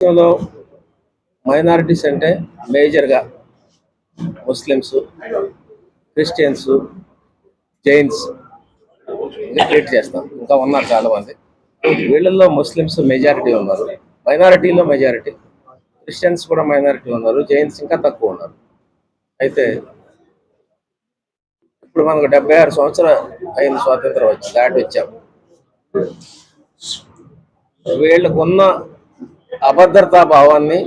దేశంలో మైనారిటీస్ అంటే మేజర్గా ముస్లిమ్స్ క్రిస్టియన్స్ జైన్స్ ట్రీట్ చేస్తాం. ఇంకా ఉన్నారు చాలా మంది వీళ్ళల్లో ముస్లిమ్స్ మెజారిటీ ఉన్నారు. మైనారిటీలో మెజారిటీ క్రిస్టియన్స్ కూడా మైనారిటీ ఉన్నారు. జైన్స్ ఇంకా తక్కువ ఉన్నారు. అయితే ఇప్పుడు మనకు డెబ్బై ఆరు సంవత్సరాలు అయిన స్వాతంత్రం వచ్చి దాటి వచ్చాం వీళ్ళకున్న అభద్రతా భావాన్ని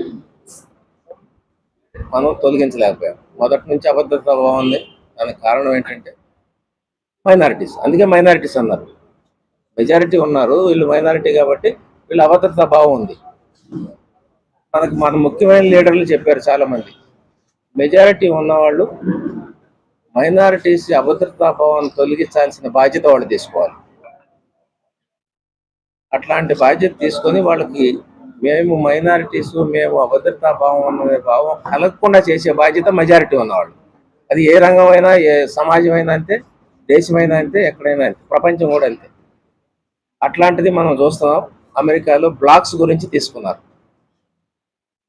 మనం తొలగించలేకపోయాం. మొదటి నుంచి అభద్రతా భావాన్ని దానికి కారణం ఏంటంటే మైనారిటీస్. అందుకే మైనారిటీస్ అన్నారు. మెజారిటీ ఉన్నారు వీళ్ళు మైనారిటీ కాబట్టి వీళ్ళు అభద్రతా భావం ఉంది. మనకు మన ముఖ్యమైన లీడర్లు చెప్పారు చాలా మంది మెజారిటీ ఉన్నవాళ్ళు మైనారిటీస్ అభద్రతా భావాన్ని తొలగించాల్సిన బాధ్యత వాళ్ళు తీసుకోవాలి. అట్లాంటి బాధ్యత తీసుకొని వాళ్ళకి మేము మైనారిటీస్ మేము అభద్రతా భావం అనే భావం కలగకుండా చేసే బాధ్యత మెజారిటీ ఉన్నవాళ్ళు. అది ఏ రంగం అయినా ఏ సమాజం అయినా అంతే దేశమైనా అంతే ఎక్కడైనా అంతే ప్రపంచం కూడా అంతే. అట్లాంటిది మనం చూస్తున్నాం. అమెరికాలో బ్లాక్స్ గురించి తీసుకున్నారు.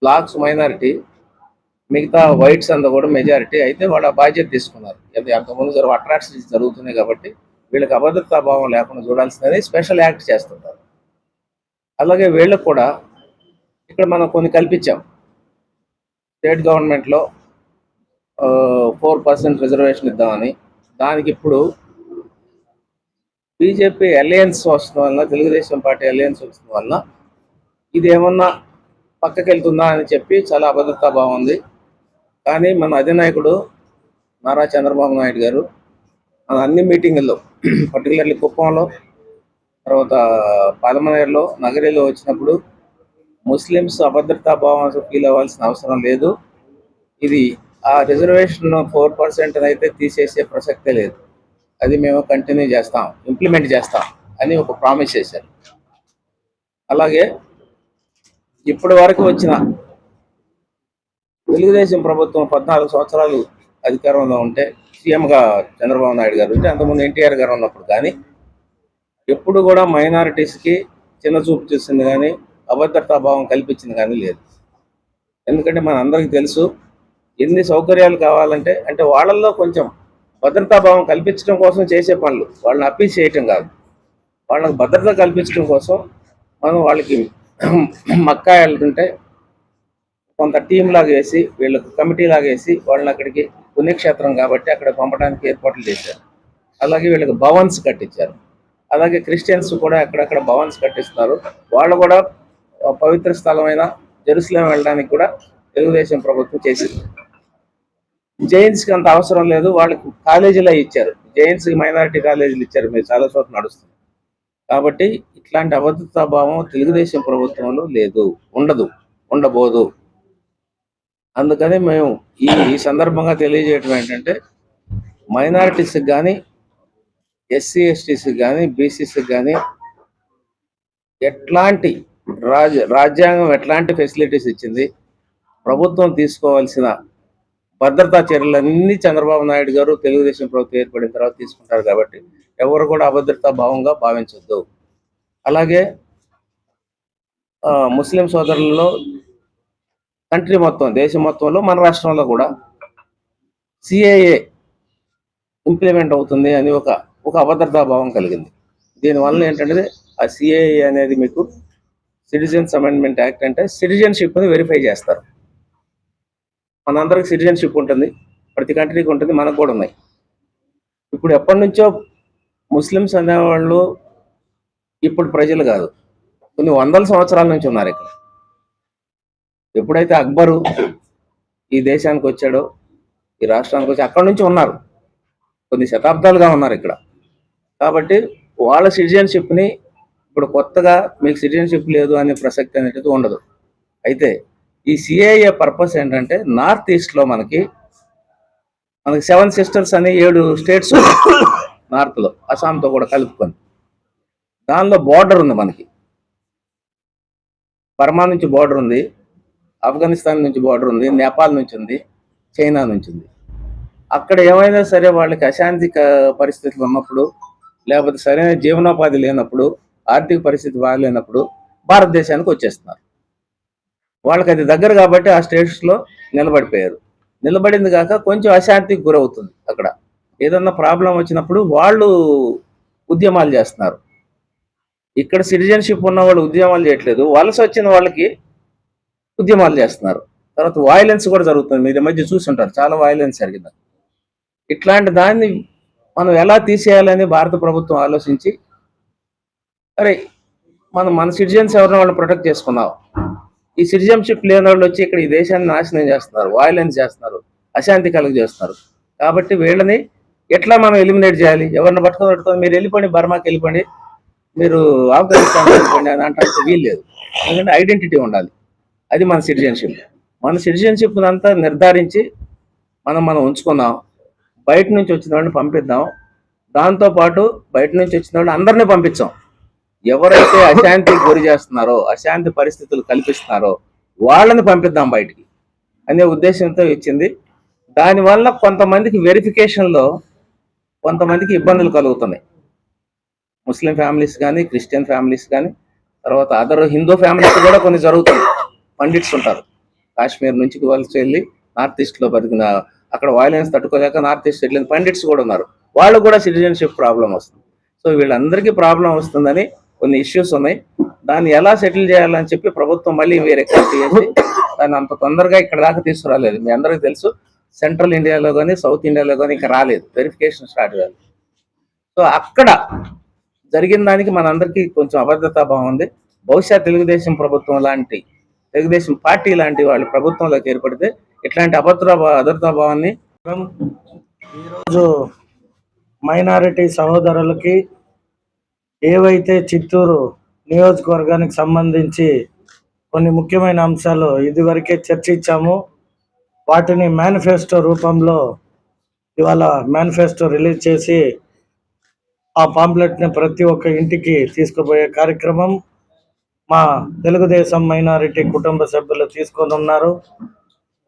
బ్లాక్స్ మైనారిటీ మిగతా వైట్స్ అంతా కూడా మెజారిటీ అయితే వాళ్ళ బాధ్యత తీసుకున్నారు. అది అంతకుముందు జరుగు అట్రాక్షన్స్ జరుగుతున్నాయి కాబట్టి వీళ్ళకి అభద్రతా భావం లేకుండా చూడాల్సిందని స్పెషల్ యాక్ట్ చేస్తుంటారు. అలాగే వీళ్ళకు కూడా ఇక్కడ మనం కొన్ని కల్పించాం. స్టేట్ గవర్నమెంట్లో ఫోర్ పర్సెంట్ రిజర్వేషన్ ఇద్దామని. దానికి ఇప్పుడు బీజేపీ అలయన్స్ వస్తున్న వలన తెలుగుదేశం పార్టీ అలయన్స్ వస్తున్న వలన ఇది ఏమన్నా పక్కకి వెళ్తుందా అని చెప్పి చాలా అభద్రతా బాగుంది కానీ మన అధినాయకుడు నారా చంద్రబాబు నాయుడు గారు మన అన్ని మీటింగుల్లో పర్టికులర్లీ కుప్పంలో తర్వాత పాదమనేరులో నగరిలో వచ్చినప్పుడు ముస్లిమ్స్ అభద్రతా భావం ఫీల్ అవ్వాల్సిన అవసరం లేదు. ఇది ఆ రిజర్వేషన్ ఫోర్ పర్సెంట్ అయితే తీసేసే ప్రసక్తే లేదు. అది మేము కంటిన్యూ చేస్తాం ఇంప్లిమెంట్ చేస్తాం అని ఒక ప్రామిస్ చేశారు. అలాగే ఇప్పటి వరకు వచ్చిన తెలుగుదేశం ప్రభుత్వం పద్నాలుగు సంవత్సరాలు అధికారంలో ఉంటే సీఎంగా చంద్రబాబు నాయుడు గారు ఉంటే అంతకుముందు ఎన్టీఆర్ గారు ఉన్నప్పుడు కానీ ఎప్పుడు కూడా మైనారిటీస్కి చిన్న చూపు చూసింది కానీ అభద్రతా భావం కల్పించింది కానీ లేదు. ఎందుకంటే మన అందరికీ తెలుసు ఎన్ని సౌకర్యాలు కావాలంటే అంటే వాళ్ళల్లో కొంచెం భద్రతా భావం కల్పించడం కోసం చేసే పనులు వాళ్ళని అప్పీల్ చేయటం కాదు. వాళ్ళకి భద్రత కల్పించడం కోసం మనం వాళ్ళకి మక్కా వెళ్తుంటే కొంత టీం లాగా వేసి వీళ్ళకి కమిటీ లాగా వేసి వాళ్ళని అక్కడికి పుణ్యక్షేత్రం కాబట్టి అక్కడ పంపడానికి ఏర్పాట్లు చేశారు. అలాగే వీళ్ళకి భవన్స్ కట్టించారు. అలాగే క్రిస్టియన్స్ కూడా అక్కడక్కడ భవన్స్ కట్టిస్తున్నారు. వాళ్ళు కూడా పవిత్ర స్థలమైన జెరూసలేం వెళ్ళడానికి కూడా తెలుగుదేశం ప్రభుత్వం చేసింది. జైన్స్కి అంత అవసరం లేదు వాళ్ళకి కాలేజీలో ఇచ్చారు. జైన్స్కి మైనారిటీ కాలేజీలు ఇచ్చారు మీరు చాలా చోట్ల నడుస్తుంది కాబట్టి ఇట్లాంటి అభద్రతాభావం తెలుగుదేశం ప్రభుత్వంలో లేదు ఉండదు ఉండబోదు. అందుకని మేము ఈ ఈ సందర్భంగా తెలియజేయటం ఏంటంటే మైనారిటీస్కి కానీ ఎస్సీ ఎస్టీస్కి కానీ బీసీస్కి కానీ ఎట్లాంటి రాజ రాజ్యాంగం ఎట్లాంటి ఫెసిలిటీస్ ఇచ్చింది? ప్రభుత్వం తీసుకోవాల్సిన భద్రతా చర్యలన్నీ చంద్రబాబు నాయుడు గారు తెలుగుదేశం ప్రభుత్వం ఏర్పడిన తర్వాత తీసుకుంటారు కాబట్టి ఎవరు కూడా అభద్రతా భావంగా భావించొద్దు. అలాగే ముస్లిం సోదరులలో కంట్రీ మొత్తం దేశం మొత్తంలో మన రాష్ట్రంలో కూడా సిఏఏ ఇంప్లిమెంట్ అవుతుంది అని ఒక ఒక అభద్రతా భావం కలిగింది. దీనివల్ల ఏంటంటే ఆ సిఏఏ అనేది మీకు సిటిజన్స్ అమెండ్మెంట్ యాక్ట్ అంటే సిటిజన్షిప్ని వెరిఫై చేస్తారు. మనందరికి సిటిజన్షిప్ ఉంటుంది. ప్రతి కంట్రీకి ఉంటుంది. మనకు కూడా ఉన్నాయి. ఇప్పుడు ఎప్పటి నుంచో ముస్లిమ్స్ అనేవాళ్ళు ఇప్పుడు ప్రజలు కాదు. కొన్ని వందల సంవత్సరాల నుంచి ఉన్నారు ఇక్కడ. ఎప్పుడైతే అక్బరు ఈ దేశానికి వచ్చాడో ఈ రాష్ట్రానికి వచ్చి అక్కడి నుంచి ఉన్నారు. కొన్ని శతాబ్దాలుగా ఉన్నారు ఇక్కడ. కాబట్టి వాళ్ళ సిటిజన్షిప్ని ఇప్పుడు కొత్తగా మీకు సిటిజన్షిప్ లేదు అనే ప్రసక్తి అనేది ఉండదు. అయితే ఈ సిఐఏ పర్పస్ ఏంటంటే నార్త్ ఈస్ట్లో మనకి మనకి సెవెన్ సిస్టర్స్ అని ఏడు స్టేట్స్ నార్త్లో అస్సాంతో కూడా కలుపుకొని. దానిలో బార్డర్ ఉంది మనకి. బర్మా నుంచి బార్డర్ ఉంది ఆఫ్ఘనిస్తాన్ నుంచి బార్డర్ ఉంది నేపాల్ నుంచి ఉంది చైనా నుంచి ఉంది. అక్కడ ఏమైనా సరే వాళ్ళకి అశాంతి పరిస్థితులు ఉన్నప్పుడు లేకపోతే సరైన జీవనోపాధి లేనప్పుడు ఆర్థిక పరిస్థితి బాగాలేనప్పుడు భారతదేశానికి వచ్చేస్తున్నారు. వాళ్ళకి అది దగ్గర కాబట్టి ఆ స్టేట్స్లో నిలబడిపోయారు. నిలబడింది కాక కొంచెం అశాంతికి గురవుతుంది అక్కడ. ఏదన్నా ప్రాబ్లం వచ్చినప్పుడు వాళ్ళు ఉద్యమాలు చేస్తున్నారు. ఇక్కడ సిటిజన్షిప్ ఉన్న వాళ్ళు ఉద్యమాలు చేయట్లేదు. వలస వచ్చిన వాళ్ళకి ఉద్యమాలు చేస్తున్నారు. తర్వాత వాయిలెన్స్ కూడా జరుగుతుంది. మీరు మధ్య చూసుంటారు చాలా వాయిలెన్స్ జరిగింది. ఇట్లాంటి దాన్ని మనం ఎలా తీసేయాలని భారత ప్రభుత్వం ఆలోచించి అరే మనం మన సిటిజన్స్ ఎవరిని వాళ్ళని ప్రొటెక్ట్ చేసుకున్నాం ఈ సిటిజన్షిప్ లేని వాళ్ళు వచ్చి ఇక్కడ ఈ దేశాన్ని నాశనం చేస్తున్నారు వాయిలెన్స్ చేస్తున్నారు అశాంతి కలుగ చేస్తున్నారు. కాబట్టి వీళ్ళని ఎట్లా మనం ఎలిమినేట్ చేయాలి? ఎవరిని పట్టుకొని పట్టుకొని మీరు వెళ్ళిపోండి బర్మాకి వెళ్ళిపోండి మీరు ఆఫ్ఘనిస్తాన్ వెళ్ళిపోండి అని అంటే వీలు లేదు. ఎందుకంటే ఐడెంటిటీ ఉండాలి. అది మన సిటిజన్షిప్ మన సిటిజన్షిప్ అంతా నిర్ధారించి మనం మనం ఉంచుకుందాం బయట నుంచి వచ్చిన వాళ్ళని పంపిద్దాం. దాంతోపాటు బయట నుంచి వచ్చిన వాళ్ళు అందరినీ పంపించాం. ఎవరైతే అశాంతికి గురి చేస్తున్నారో అశాంతి పరిస్థితులు కల్పిస్తున్నారో వాళ్ళని పంపిద్దాం బయటికి అనే ఉద్దేశంతో ఇచ్చింది. దానివల్ల కొంతమందికి వెరిఫికేషన్లో కొంతమందికి ఇబ్బందులు కలుగుతున్నాయి. ముస్లిం ఫ్యామిలీస్ కానీ క్రిస్టియన్ ఫ్యామిలీస్ కానీ తర్వాత అదర్ హిందూ ఫ్యామిలీస్ కూడా కొన్ని జరుగుతుంది పండిట్స్ ఉంటారు. కాశ్మీర్ నుంచి వలస వెళ్ళి నార్త్ ఈస్ట్లో బతికిన అక్కడ వాయిలెన్స్ తట్టుకోలేక నార్త్ ఈస్ట్ వెళ్ళిన పండిట్స్ కూడా ఉన్నారు. వాళ్ళు కూడా సిటిజన్షిప్ ప్రాబ్లం వస్తుంది. సో వీళ్ళందరికీ ప్రాబ్లం వస్తుందని కొన్ని ఇష్యూస్ ఉన్నాయి. దాన్ని ఎలా సెటిల్ చేయాలని చెప్పి ప్రభుత్వం మళ్ళీ వేరే కమిటీ చేసి దాన్ని అంత తొందరగా ఇక్కడ దాకా తీసుకురాలేదు. మీ అందరికీ తెలుసు సెంట్రల్ ఇండియాలో కానీ సౌత్ ఇండియాలో కానీ ఇంకా రాలేదు. వెరిఫికేషన్ స్టార్ట్ కాదు. సో అక్కడ జరిగిన దానికి మనందరికీ కొంచెం అభద్రతాభావం ఉంది. బహుశా తెలుగుదేశం ప్రభుత్వం లాంటి తెలుగుదేశం పార్టీ లాంటి వాళ్ళు ప్రభుత్వంలోకి ఏర్పడితే ఇట్లాంటి అభద్ర అభద్రతాభావాన్ని ఈరోజు మైనారిటీ సహోదరులకి ఏవైతే చిత్తూరు నియోజకవర్గానికి సంబంధించి కొన్ని ముఖ్యమైన అంశాలు ఇదివరకే చర్చించాము వాటిని మేనిఫెస్టో రూపంలో ఇవాళ మేనిఫెస్టో రిలీజ్ చేసి ఆ పాంప్లెట్ని ప్రతి ఒక్క ఇంటికి తీసుకుపోయే కార్యక్రమం మా తెలుగుదేశం మైనారిటీ కుటుంబ సభ్యులు తీసుకొని ఉన్నారు.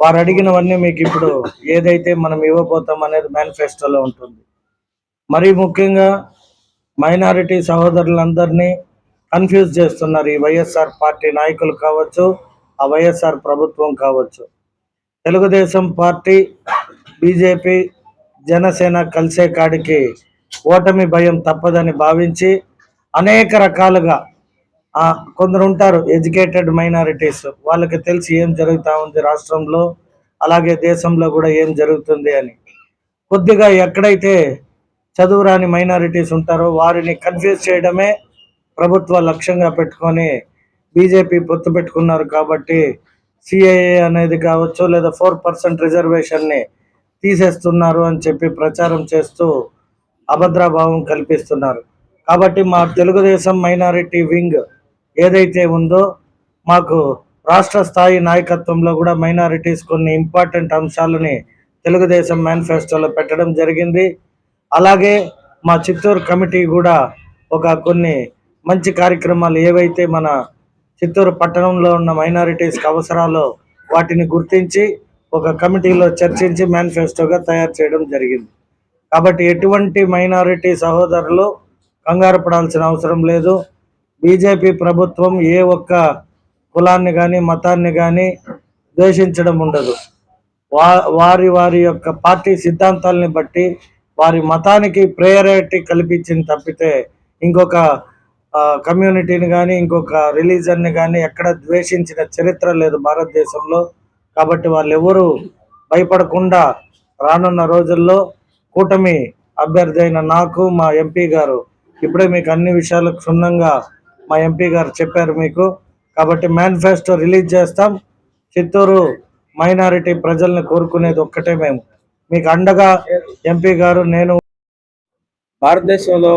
వారు అడిగినవన్నీ మీకు ఇప్పుడు ఏదైతే మనం ఇవ్వబోతాం అనేది మేనిఫెస్టోలో ఉంటుంది. మరీ ముఖ్యంగా మైనారిటీ సహోదరులందరినీ కన్ఫ్యూజ్ చేస్తున్నారు ఈ వైఎస్ఆర్ పార్టీ నాయకులు కావచ్చు ఆ వైఎస్ఆర్ ప్రభుత్వం కావచ్చు. తెలుగుదేశం పార్టీ బీజేపీ జనసేన కలిసే కాడికి ఓటమి భయం తప్పదని భావించి అనేక రకాలుగా కొందరు ఉంటారు ఎడ్యుకేటెడ్ మైనారిటీస్ వాళ్ళకి తెలిసి ఏం జరుగుతూ ఉంది రాష్ట్రంలో అలాగే దేశంలో కూడా ఏం జరుగుతుంది అని. కొద్దిగా ఎక్కడైతే చదువురాని మైనారిటీస్ ఉంటారో వారిని కన్ఫ్యూజ్ చేయడమే ప్రభుత్వ లక్ష్యంగా పెట్టుకొని బీజేపీ పొత్తు పెట్టుకున్నారు కాబట్టి సిఐఏ అనేది కావచ్చు లేదా ఫోర్ పర్సెంట్ రిజర్వేషన్ని తీసేస్తున్నారు అని చెప్పి ప్రచారం చేస్తూ అభద్రాభావం కల్పిస్తున్నారు. కాబట్టి మా తెలుగుదేశం మైనారిటీ వింగ్ ఏదైతే ఉందో మాకు రాష్ట్ర స్థాయి నాయకత్వంలో కూడా మైనారిటీస్ కొన్ని ఇంపార్టెంట్ అంశాలని తెలుగుదేశం మేనిఫెస్టోలో పెట్టడం జరిగింది. అలాగే మా చిత్తూరు కమిటీ కూడా ఒక కొన్ని మంచి కార్యక్రమాలు ఏవైతే మన చిత్తూరు పట్టణంలో ఉన్న మైనారిటీస్కి అవసరాలు వాటిని గుర్తించి ఒక కమిటీలో చర్చించి మేనిఫెస్టోగా తయారు చేయడం జరిగింది. కాబట్టి ఎటువంటి మైనారిటీ సహోదరులు కంగారు పడాల్సిన అవసరం లేదు. బీజేపీ ప్రభుత్వం ఏ ఒక్క కులాన్ని కానీ మతాన్ని కానీ ద్వేషించడం ఉండదు. వా వారి వారి యొక్క పార్టీ సిద్ధాంతాలని బట్టి వారి మతానికి ప్రయారిటీ కల్పించింది తప్పితే ఇంకొక కమ్యూనిటీని కానీ ఇంకొక రిలీజన్ని కానీ ఎక్కడ ద్వేషించిన చరిత్ర లేదు భారతదేశంలో. కాబట్టి వాళ్ళు ఎవరు భయపడకుండా రానున్న రోజుల్లో కూటమి అభ్యర్థి అయిన నాకు మా ఎంపీ గారు ఇప్పుడే మీకు అన్ని విషయాలు క్షుణ్ణంగా మా ఎంపీ గారు చెప్పారు మీకు. కాబట్టి మేనిఫెస్టో రిలీజ్ చేస్తాం. చిత్తూరు మైనారిటీ ప్రజల్ని కోరుకునేది ఒక్కటే మేము. మీకు అండగా ఎంపీ గారు నేను భారతదేశంలో